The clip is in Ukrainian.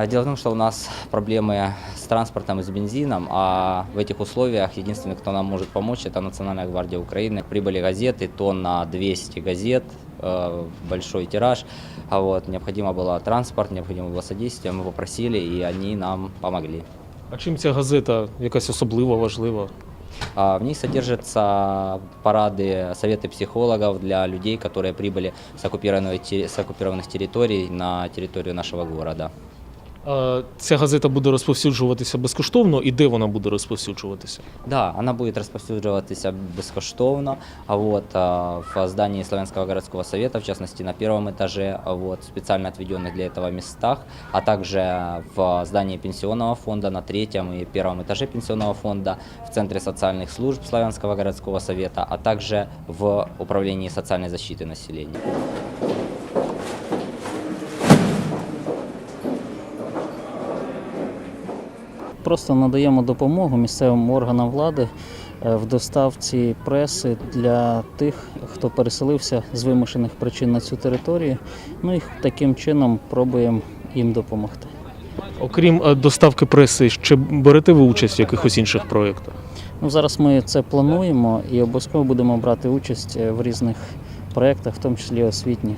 А Дело в том, что у нас проблемы с транспортом и с бензином, а в этих условиях единственный, кто нам может помочь, это Национальная гвардия Украины. Прибыли газеты, тонн на 200 газет, э, большой тираж. А вот, необходимо было транспорт, необходимо было содействие, мы попросили, и они нам помогли. А чим ця газета якась особлива, важлива? А В ней содержатся парады, советы психологов для людей, которые прибыли с, оккупированной терри- с оккупированных территорий на территорию нашего города. А ця газета буде розповсюджуватися безкоштовно і де вона буде розповсюджуватися? Да, она будет расповсюдживаться бескоштовно, а вот а, в здании Славянского городского совета, в частности на первом этаже, а вот специально отведенных для этого местах, а также в здании пенсионного фонда на третьем и первом этаже пенсионного фонда, в Центре социальных служб Славянского городского совета, а также в Управлении социальной защиты населения. Просто надаємо допомогу місцевим органам влади е, в доставці преси для тих, хто переселився з вимушених причин на цю територію. Ну і таким чином пробуємо їм допомогти. Окрім е, доставки преси, ще берете ви участь в якихось інших проєктах? Ну, зараз ми це плануємо і обов'язково будемо брати участь е, в різних проєктах, в тому числі освітніх.